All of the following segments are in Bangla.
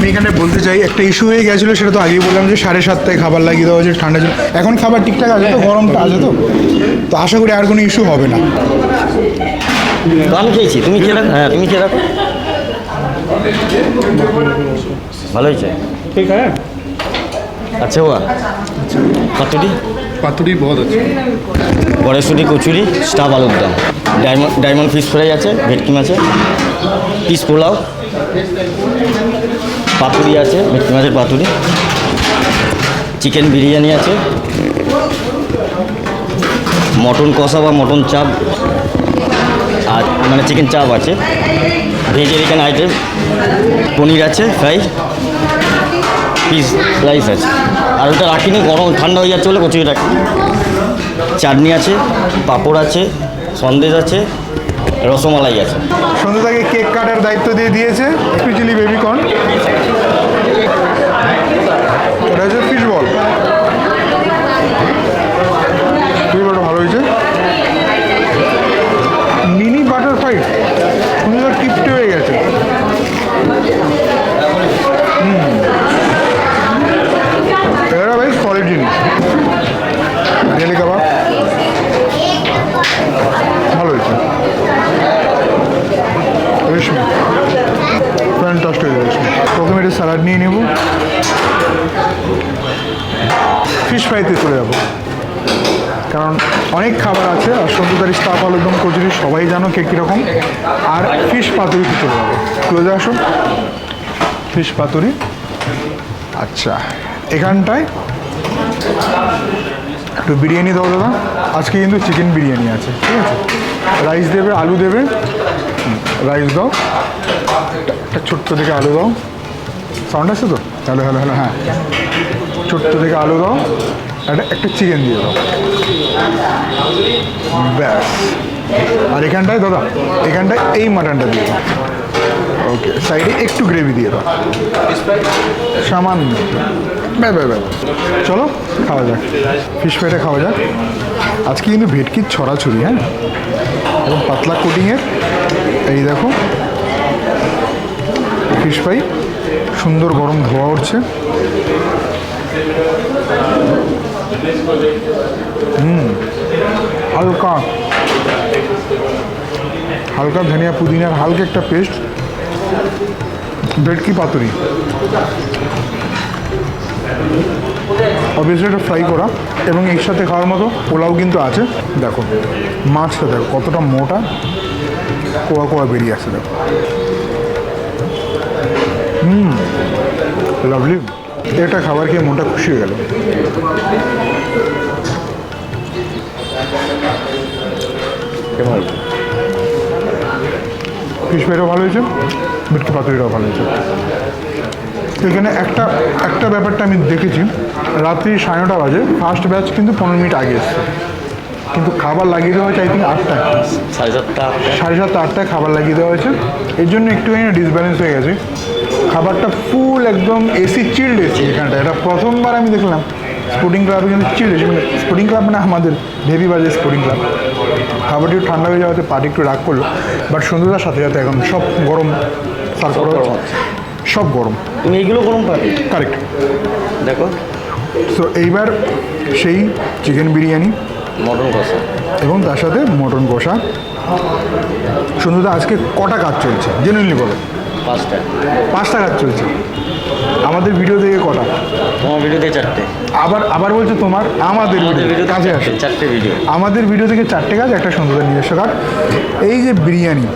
আমি এখানে বলতে চাই একটা ইস্যু হয়ে গেছিল সেটা তো আগেই বললাম যে সাড়ে সাতটায় খাবার লাগিয়ে দেওয়া হয়েছে ঠান্ডা জন্য এখন খাবার ঠিকঠাক আছে তো গরমটা আছে তো? তো আশা করি আর কোনো ইস্যু হবে না। আমি খেয়েছি। তুমি খেলে হ্যাঁ তুমি খেলে ভালো হয়েছে? ঠিক আছে। আচ্ছা হুয়া। পাতুরি? পাতুরি বহুত আছে। কড়াইশুটি কচুরি স্টাফ আলুর দাম। ডায়মন্ড ডায়মন্ড ফিশ ফ্রাই আছে ভেটকি মাছে পিস পোলাও। পাতুরি আছে ভেটকি মাছের পাতুরি। চিকেন বিরিয়ানি আছে। মটন কষা বা মটন চাপ। আর মানে চিকেন চাপ আছে। ভেজিটেরিয়ান আইটেম পনির আছে ফ্রাই পিস রাইস আছে। আর ওটা রাখিনি, গরম, ঠান্ডা হয়ে যাচ্ছে বলে কচুরি রাখি। চাটনি আছে, পাঁপড় আছে, সন্দেশ আছে, রসমালাই আছে। সন্ধ্যতাকে কেক কাটার দায়িত্ব দিয়ে দিয়েছে স্পেশালি বেবিকর্ন ওটা হচ্ছে ফিশ বল ফিশ বলটা ভালো হয়েছে। মিনি বাটার ফ্রাই সুন্দর কিপটে হয়ে গেছে। এটা বেশ সলিড জিনিস। Really kebab. ভালো হয়েছে। রেশমি ফ্যান্টাস্টিক রেশমি প্রথমে এটা স্যালাড নিয়ে নেব। ফিশ ফ্রাইতে চলে যাব। কারণ অনেক খাবার আছে, আর সন্ধ্যতারি স্টাফ আলুদম কচুরি সবাই জানো কে কীরকম। আর ফিশ পাতুরিতে চলে যাব। ক্লোজে আসুন ফিশ পাতুরি। আচ্ছা এখানটায় একটু বিরিয়ানি দাও দাদা। আজকে কিন্তু চিকেন বিরিয়ানি আছে, ঠিক আছে? রাইস দেবে, আলু দেবে। রাইস দাও। একটা ছোট্ট থেকে আলু দাও। সাউন্ড আছে তো? হ্যালো হ্যালো হ্যালো হ্যাঁ। ছোট্ট থেকে আলু দাও একটা একটা চিকেন দিয়ে দাও। ব্যাস। আর এখানটায় দাদা, এখানটায় এই মাটনটা দিয়ে দাও। ওকে সাইডে একটু গ্রেভি দিয়ে দাও। সামান্য। ব্যাস ব্যাস চলো, খাওয়া যাক। ফিশ ফ্রাইটা খাওয়া যাক। আজকে কিন্তু ভেটকির ছড়াছড়ি হ্যাঁ? এবং পাতলা কোটিংয়ের এই দেখো। ফিশ ফ্রাই সুন্দর গরম ধোয়া উঠছে। হুম, হালকা। হালকা ধনিয়া পুদিনার হালকা একটা পেস্ট ভেটকি পাতুরি। অবভিয়াসলি এটা ফ্রাই করা, এবং এর সাথে খাওয়ার মতো পোলাও কিন্তু আছে। দেখো, মাছটা দেখো, কতটা মোটা, কোয়া কোয়া বেরিয়ে আসছে দেখো। হুম লাভলি এটা খাবার খেয়ে মনটা খুশি হয়ে গেল। ফিশ ফ্রাইটাও ভালো হয়েছে ভেটকি পাতুরিটাও ভালো হয়েছে। এখানে একটা একটা ব্যাপারটা আমি দেখেছি রাত্রি সাড়ে নটা বাজে ফার্স্ট ব্যাচ কিন্তু পনেরো মিনিট আগে এসছে। কিন্তু খাবার লাগিয়ে দেওয়া হয়েছে আই থিঙ্ক আটটায় সাড়ে সাতটা। সাড়ে সাতটা আটটায় খাবার লাগিয়ে দেওয়া হয়েছে। এর জন্য একটুখানি ডিসব্যালেন্স হয়ে গেছে। খাবারটা ফুল একদম এসি চিল্ড এসি এখানটা এটা প্রথমবার আমি দেখলাম। স্পোর্টিং ক্লাবে কিন্তু চিল্ড এসি মানে স্পোর্টিং ক্লাব মানে আমাদের ভেবি বাজে স্পোর্টিং ক্লাব খাবারটি একটু ঠান্ডা হয়ে যাওয়াতে পার্টি একটু রাগ করল। বাট সন্ধ্যার সাথে সাথে এখন সব গরম হচ্ছে। সব গরম। এইগুলো গরম পাবে কারেক্ট দেখো। সো এইবার সেই চিকেন বিরিয়ানি মটন কষা। এবং তার সাথে মটন কষা। সন্ধ্যা আজকে কটা কাজ চলছে? জেনুইনলি বলো। পাঁচটা। কাজ চলছে। আমাদের ভিডিও থেকে কটা? তোমার ভিডিওতে চারটে। আবার আবার বলছো তোমার আমাদের ভিডিও কাছে আছে চারটে ভিডিও আমাদের ভিডিও থেকে চারটে কাজ একটা সন্ধ্যা নিজস্ব কাজ। এই যে বিরিয়ানি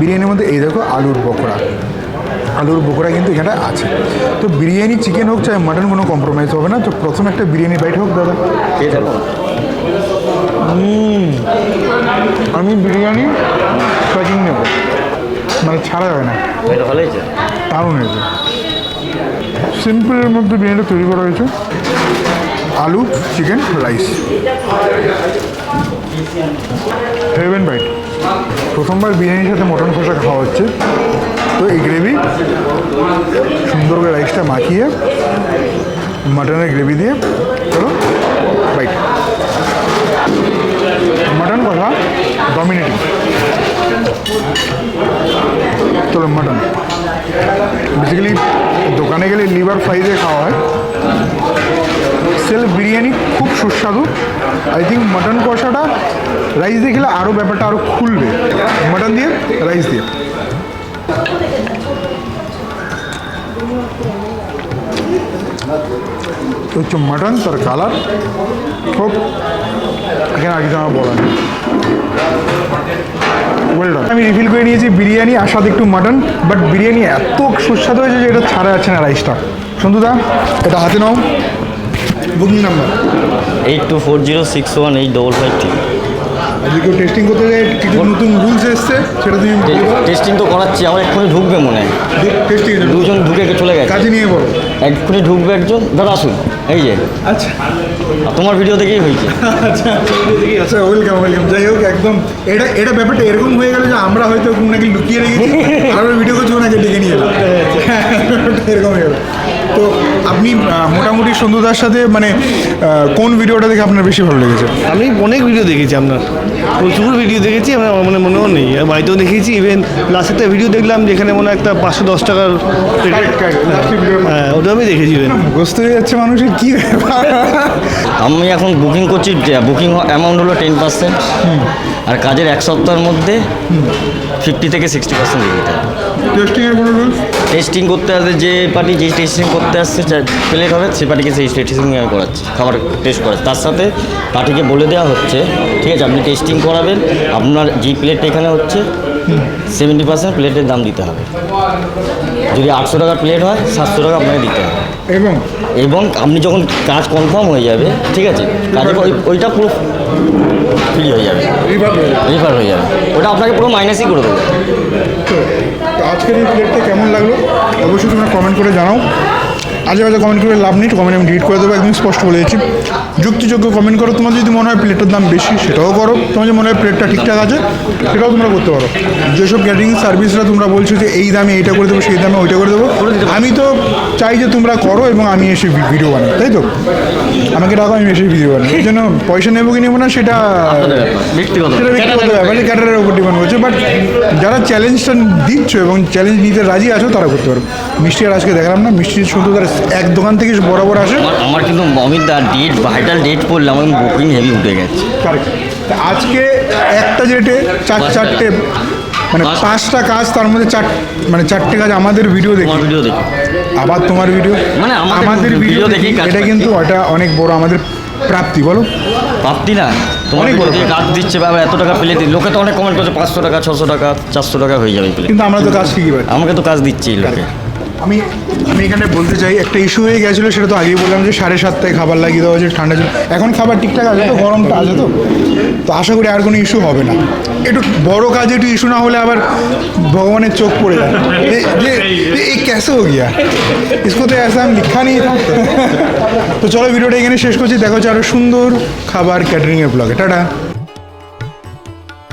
বিরিয়ানির মধ্যে এই দেখো আলুর পকোড়া। আলুর পকোড়া কিন্তু এখানে আছে। তো বিরিয়ানি চিকেন হোক চাই মাটন কোনো কম্প্রোমাইজ হবে না। তো প্রথম একটা বিরিয়ানি বাইট হোক দাদা। থাকো আমি বিরিয়ানি প্যাকিং নেব। মানে ছাড়া যাবে না। এটা ভালো হয়েছে দারুণ হয়েছে। সিম্পলের মধ্যে বিরিয়ানিটা তৈরি করা হয়েছে। আলু চিকেন রাইস হেভেন বাইট প্রথমবার বিরিয়ানির সাথে মটন কষা খাওয়া হচ্ছে। তো এই গ্রেভি সুন্দর করে রাইসটা মাখিয়ে মাটনের গ্রেভি দিয়ে চলো বাইট মাটন কষা ডমিনেটিং চলো মটন বেসিক্যালি দোকান লিভার ফ্রাই দিয়ে খাওয়া হয় সেলফ বিরিয়ানি খুব সুস্বাদু আই থিঙ্ক মটন কষাটা রাইস দিয়ে খেলে আরও ব্যাপারটা আরও খুলবে মটন দিয়ে রাইস দিয়ে তো হচ্ছে মটন তার কালার খুব এখানে আগে আমার বলা নেই Well আমি রিফিল করে নিয়েছি বিরিয়ানি আর সাথে একটু মাটন বাট বিরিয়ানি এত সুস্বাদু হয়েছে যে এটা ছাড়া যাচ্ছে না রাইসটা সন্তুদা এটা হাতে নাও। Booking number eight two four zero six one eight double five three. যদি কেউ টেস্টিং করতে যায় কিছু নতুন রুলস এসছে সেটা তুমি টেস্টিং তো করাচ্ছি আমার এক্ষুনি ঢুকবে মনে হয়। টেস্টিং দুজন ঢুকে চলে গেছে। কাজে নিয়ে বলো। এক্ষুনি ঢুকবে একজন দাদা আসুন এই যে। আচ্ছা। তোমার ভিডিও দেখেই হয়েছে। আচ্ছা আচ্ছা ওয়েলকাম ওয়েলকাম যাই হোক একদম এটা এটা ব্যাপারটা এরকম হয়ে গেল যে আমরা হয়তো নাকি লুকিয়ে রেখেছি আর আমরা ভিডিও করছি ওনাকে ডেকে নিয়ে এলাম। এরকম হয়ে গেল। তো আপনি মোটামুটি সন্ধ্যদার সাথে মানে কোন ভিডিওটা দেখে আপনার বেশি ভালো লেগেছে? আমি অনেক ভিডিও দেখেছি আপনার। প্রচুর ভিডিও দেখেছি আমার মানে মনেও নেই। আর বাড়িতেও দেখেছি ইভেন লাস্ট একটা ভিডিও দেখলাম যেখানে মনে হয় একটা পাঁচশো দশ টাকার হ্যাঁ ওটা আমি দেখেছি ইভেন বুঝতে হয়ে যাচ্ছে মানুষের কী ব্যাপার? আমি এখন বুকিং করছি বুকিং অ্যামাউন্ট হলো টেন পার্সেন্ট আর কাজের এক সপ্তাহের মধ্যে ফিফটি থেকে সিক্সটি পার্সেন্ট দিয়ে দিতে হবে। টেস্টিং করতে আসবে যে পার্টি যে টেস্টিং করতে আসছে প্লেট হবে সে পার্টিকে সেই টেস্টিং করাচ্ছি খাবার টেস্ট করাচ্ছি। তার সাথে পার্টিকে বলে দেওয়া হচ্ছে ঠিক আছে আপনি টেস্টিং করাবেন আপনার যে প্লেট এখানে হচ্ছে সেভেন্টি পার্সেন্ট প্লেটের দাম দিতে হবে। যদি আটশো টাকার প্লেট হয় সাতশো টাকা আপনাকে দিতে হবে। এবং? এবং আপনি যখন কাজ কনফার্ম হয়ে যাবে ঠিক আছে কাজে ওই- ওইটা পুরো ফ্রি হয়ে যাবে। রিফার হয়ে যাবে। ওটা আপনাকে পুরো মাইনাসই করে দেবো। আজকের এই প্লেটটা কেমন লাগল? অবশ্যই তোমরা কমেন্ট করে জানাও। আজে বাজে কমেন্ট করে লাভ নেই কমেন্ট আমি ডিলিট করে দেবো একদম স্পষ্ট বলে দিচ্ছি। যুক্তিযোগ্য কমেন্ট করো তোমার যদি মনে হয় প্লেটের দাম বেশি সেটাও করো। তোমার যদি মনে হয় প্লেটটা ঠিকঠাক আছে সেটাও তোমরা করতে পারো। যেসব ক্যাটারিং সার্ভিসরা তোমরা বলছো যে এই দামে এইটা করে দেবো সেই দামে ওইটা করে দেবো আমি তো চাই যে তোমরা করো এবং আমি এসে ভিডিও বানাই তাই তো? আমাকে টাকা আমি এসে ভিডিও বানাই। এই জন্য পয়সা নেব কি নেব না সেটা আপনাদের ব্যক্তিগত ব্যক্তিগত ব্যাপার ক্যাটারের উপর ডিপেন্ড করছে বাট যারা চ্যালেঞ্জটা দিচ্ছ এবং চ্যালেঞ্জ নিতে রাজি আছো তারা করতে পারো। মিষ্টি আর আজকে দেখালাম না মিষ্টি শুধু তার এক দোকান থেকে বরাবর আসে। আমার কিন্তু অমিত দা ডেট ভাইটাল ডেট পড়লে আমার বুকিং হেভি উঠে গেছে। আজকে একটা জেটে চার চারটে মানে পাঁচটা। কাজ তার মধ্যে চার মানে চারটে কাজ আমাদের ভিডিও দেখি। ভিডিও দেখি। আবার তোমার ভিডিও মানে আমাদের ভিডিও দেখি। এটা কিন্তু এটা অনেক বড় আমাদের প্রাপ্তি বলো। প্রাপ্তি না। তোমার কাজ দিচ্ছে বাবা এত টাকা প্লেট লোকে তো অনেক কমেন্ট করছে পাঁচশো টাকা ছশো টাকা চারশো টাকা হয়ে যাবে কিন্তু আমরা তো কাজ শিখি আমাকে তো কাজ দিচ্ছেই লোকে। আমি আমি এখানে বলতে চাই, একটা ইস্যু হয়ে গেছিল, সেটা তো আগেই বললাম যে সাড়ে সাতটায় খাবার লাগিয়ে দেওয়া হয়েছে, ঠান্ডা জল। এখন খাবার ঠিকঠাক আছে তো? গরমটা আছে তো? তো আশা করি আর কোনো ইস্যু হবে না। একটু বড় কাজে একটু ইস্যু না হলে আবার ভগবানের চোখ পড়ে যায়। যে এই ক্যাসে হো গিয়া। ইসকো তো আমি লিখা নেই। তো চলো, ভিডিওটা এখানে শেষ করছি। দেখো যে আরও সুন্দর খাবার ক্যাটারিংয়ের ব্লগে টাটা।